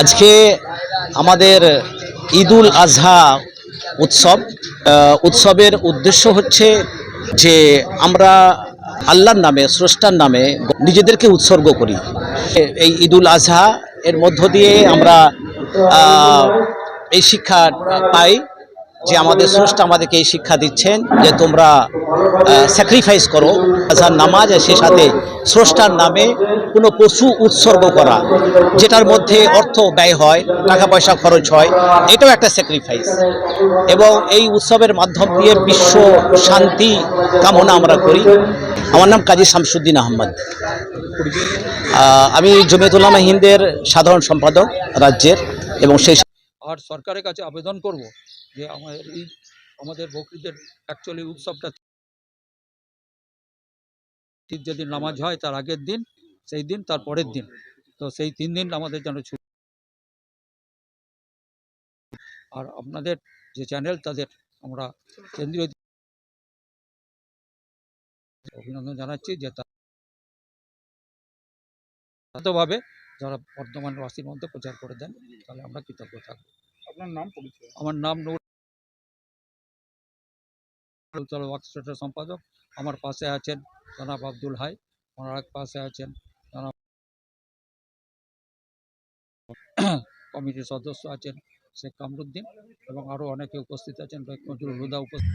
আজকে আমাদের ঈদুল আজহা উৎসব উৎসবের উদ্দেশ্য হচ্ছে যে আমরা আল্লাহর নামে, স্রষ্টার নামে নিজেদেরকে উৎসর্গ করি। এই ঈদুল আজহা এর মধ্য দিয়ে আমরা এই শিক্ষা পাই। যে আমাদের স্রষ্টা আমাদেরকে এই শিক্ষা দিচ্ছেন যে তোমরা স্যাক্রিফাইস করো আজহার নামাজ সে সাথে স্রষ্টার নামে কোনো পশু উৎসর্গ করা যেটার মধ্যে অর্থ ব্যয় হয় টাকা পয়সা খরচ হয় এটাও একটা স্যাক্রিফাইস এবং এই উৎসবের মাধ্যম দিয়ে বিশ্ব শান্তি কামনা আমরা করি। আমার নাম কাজী শামসুদ্দিন আহমদ। আহ, আমি জমিয়তুল্লামা হিন্দের সাধারণ সম্পাদক রাজ্যের এবং সেই আর সরকারের কাছে আবেদন করব যে আমাদের এই, আমাদের বকরিদের অ্যাকচুয়ালি উৎসবটা ঠিক যেদিন নামাজ হয় তার আগের দিন, সেই দিন, তার পরের দিন। তো সেই তিন দিন আমাদের যেন ছুটি আর আপনাদের যে চ্যানেল তাদের আমরা কেন্দ্রীয় অভিনন্দন জানাচ্ছি যে ভাবে যারা বর্ধমানবাসীর মধ্যে প্রচার করে দেন তাহলে আমরা কৃতজ্ঞ থাকব। আপনার নাম পরিচয়? আমার নাম নূর ওয়ার্কস্টেটের সম্পাদক। আমার পাশে আছেন জনাব আব্দুল হাই। আমার এক পাশে আছেন জনাব কমিটির সদস্য আছেন শেখ কামরুদ্দিন এবং আরও অনেকে উপস্থিত আছেন নজরুল হুদা উপস্থিত।